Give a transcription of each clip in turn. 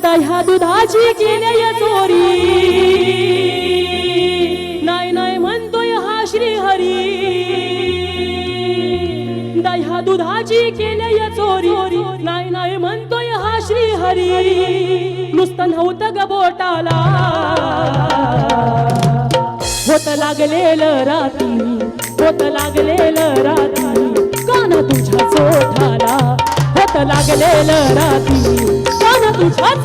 आता ह्या दुधाची केली चोरी. नाही नाही म्हणतोय हा श्री हरी दह्या दुधाची केली चोरी. नाही नाही म्हणतोय हा श्री हरी नुसतं नव्हतं ग बोटाला. होत लागलेलं राती होत लागलेलं राती कान तुझ्या चोठाला. होत लागलेलं राती Let's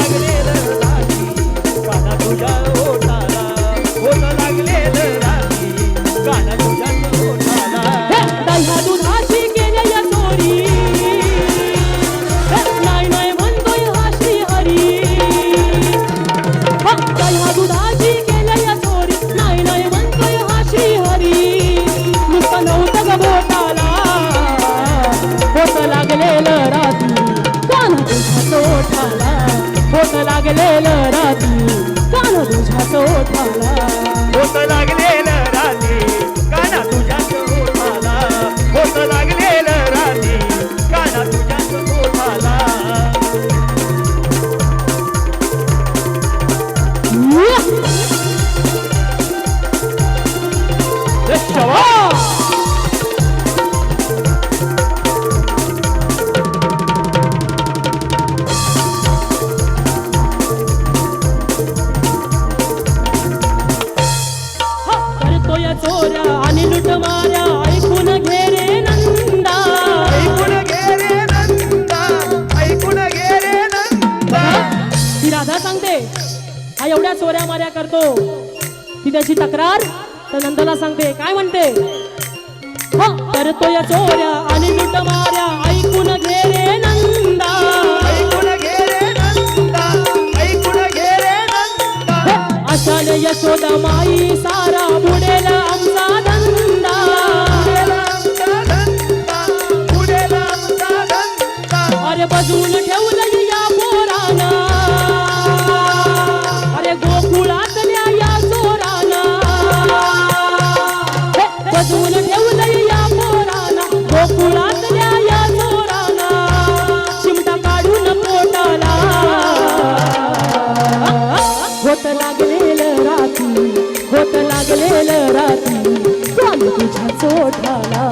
go. ছোট থালা करतो. ती त्याची तक्रार तर नंदला सांगते काय म्हणते? करतो या चोऱ्या आणि लुट माऱ्या. ऐकून घे रे नंदा. ऐकून घे रे नंदा. ऐकून घे रे नंदा. अशाने यशोदा माई झाला.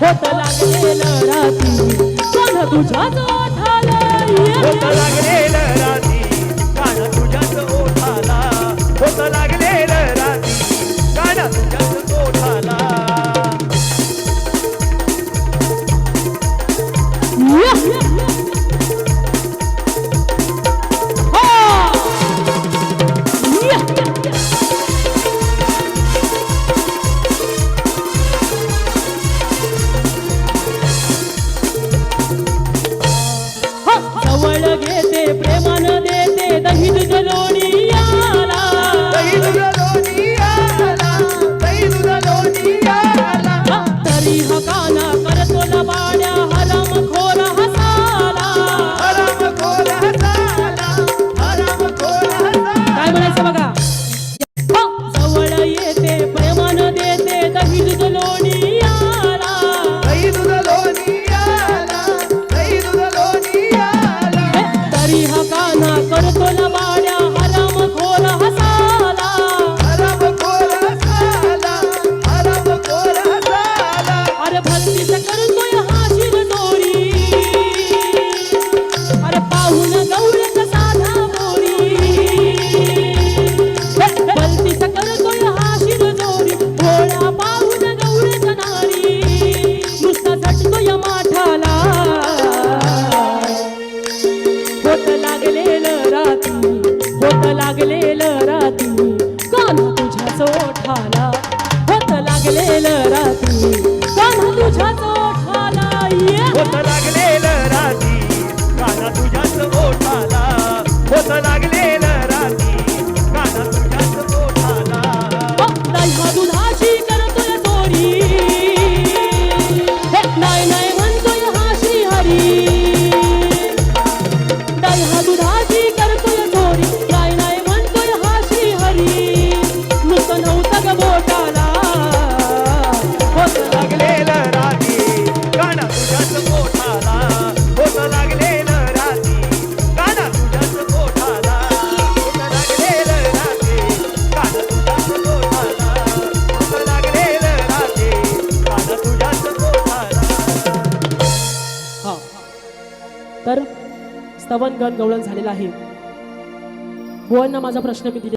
होत लागलेला राती. कान तुझ्या ओठाला होत राती. कान तुझ्या तर स्तवन गण गवळण झालेला आहे. बुवांना माझा प्रश्न मी दिलेला